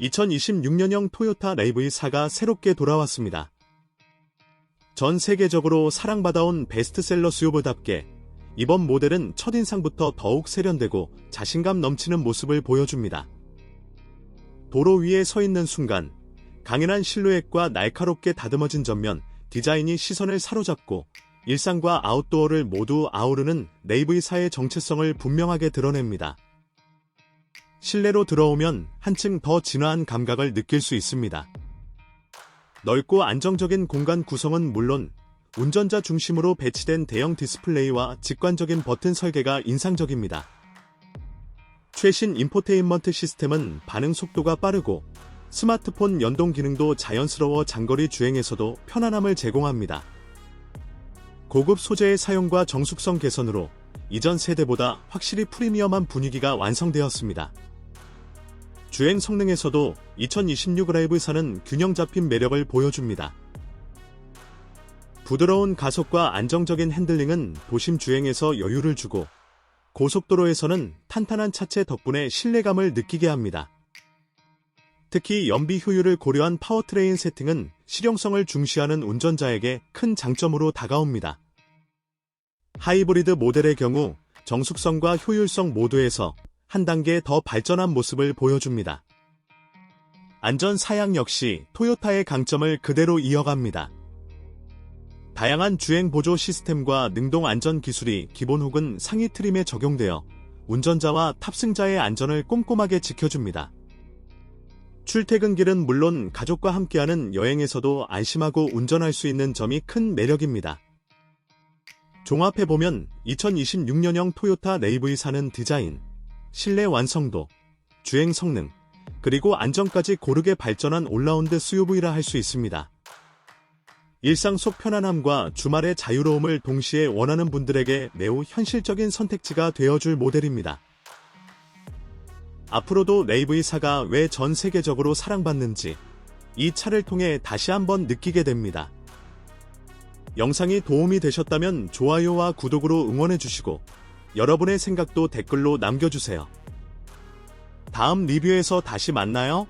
2026년형 토요타 레이브4가 새롭게 돌아왔습니다. 전 세계적으로 사랑받아온 베스트셀러 수요보답게 이번 모델은 첫인상부터 더욱 세련되고 자신감 넘치는 모습을 보여줍니다. 도로 위에 서 있는 순간 강인한 실루엣과 날카롭게 다듬어진 전면, 디자인이 시선을 사로잡고 일상과 아웃도어를 모두 아우르는 네이브이사의 정체성을 분명하게 드러냅니다. 실내로 들어오면 한층 더 진화한 감각을 느낄 수 있습니다. 넓고 안정적인 공간 구성은 물론 운전자 중심으로 배치된 대형 디스플레이와 직관적인 버튼 설계가 인상적입니다. 최신 인포테인먼트 시스템은 반응 속도가 빠르고 스마트폰 연동 기능도 자연스러워 장거리 주행에서도 편안함을 제공합니다. 고급 소재의 사용과 정숙성 개선으로 이전 세대보다 확실히 프리미엄한 분위기가 완성되었습니다. 주행 성능에서도 2026 라이브사는 균형 잡힌 매력을 보여줍니다. 부드러운 가속과 안정적인 핸들링은 도심 주행에서 여유를 주고 고속도로에서는 탄탄한 차체 덕분에 신뢰감을 느끼게 합니다. 특히 연비 효율을 고려한 파워트레인 세팅은 실용성을 중시하는 운전자에게 큰 장점으로 다가옵니다. 하이브리드 모델의 경우 정숙성과 효율성 모두에서 한 단계 더 발전한 모습을 보여줍니다. 안전 사양 역시 토요타의 강점을 그대로 이어갑니다. 다양한 주행 보조 시스템과 능동 안전 기술이 기본 혹은 상위 트림에 적용되어 운전자와 탑승자의 안전을 꼼꼼하게 지켜줍니다. 출퇴근길은 물론 가족과 함께하는 여행에서도 안심하고 운전할 수 있는 점이 큰 매력입니다. 종합해보면 2026년형 토요타 네이브이사는 디자인, 실내 완성도, 주행 성능, 그리고 안전까지 고르게 발전한 올라운드 SUV라 할 수 있습니다. 일상 속 편안함과 주말의 자유로움을 동시에 원하는 분들에게 매우 현실적인 선택지가 되어줄 모델입니다. 앞으로도 네이브이사가 왜 전 세계적으로 사랑받는지 이 차를 통해 다시 한번 느끼게 됩니다. 영상이 도움이 되셨다면 좋아요와 구독으로 응원해주시고 여러분의 생각도 댓글로 남겨주세요. 다음 리뷰에서 다시 만나요.